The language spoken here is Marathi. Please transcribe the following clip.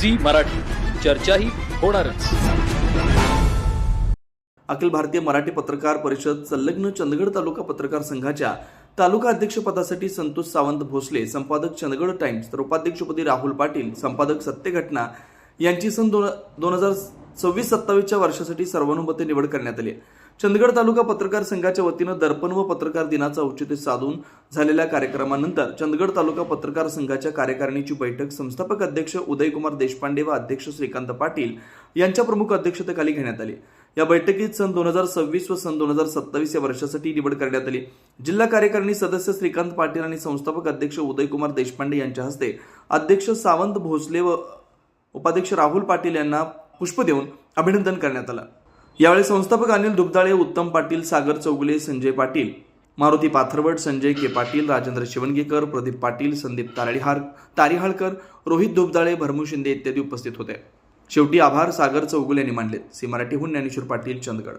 झी मराठी. चर्चाही होणारच. अखिल भारतीय मराठी पत्रकार परिषद संलग्न चंदगड तालुका पत्रकार संघाच्या तालुका अध्यक्षपदासाठी संतोष सावंत भोसले संपादक चंदगड टाइम्स तर उपाध्यक्षपदी राहुल पाटील संपादक सत्यघटना यांची सन दोन दोन हजार सव्वीस सत्तावीसच्या वर्षासाठी सर्वानुमते निवड करण्यात आली चंदगड तालुका पत्रकार संघाच्या वतीनं दर्पण व पत्रकार दिनाचं औचित्य साधून झालेल्या कार्यक्रमानंतर चंदगड तालुका पत्रकार संघाच्या कार्यकारिणीची बैठक संस्थापक अध्यक्ष उदयकुमार देशपांडे व अध्यक्ष श्रीकांत पाटील यांच्या प्रमुख अध्यक्षतेखाली घेण्यात आली. या बैठकीत सन दोन हजार सव्वीस व सन दोन हजार सत्तावीस या वर्षासाठी निवड करण्यात आली. जिल्हा कार्यकारिणी सदस्य श्रीकांत पाटील आणि संस्थापक अध्यक्ष उदयकुमार देशपांडे यांच्या हस्ते अध्यक्ष सावंत भोसले व उपाध्यक्ष राहुल पाटील यांना पुष्प देऊन अभिनंदन करण्यात आलं. यावेळी संस्थापक अनिल दुबदाळे उत्तम पाटील सागर चौगुले संजय पाटील मारुती पाथरवट संजय के पाटील राजेंद्र शिवणगेकर प्रदीप पाटील संदीप तारडीहार तारीहाळकर रोहित दुबदाळे भरमू शिंदे इत्यादी उपस्थित होते. शेवटी आभार सागर चौगुल यांनी मानलेत. सी मराठीहून ज्ञानेश्वर पाटील चंदगड.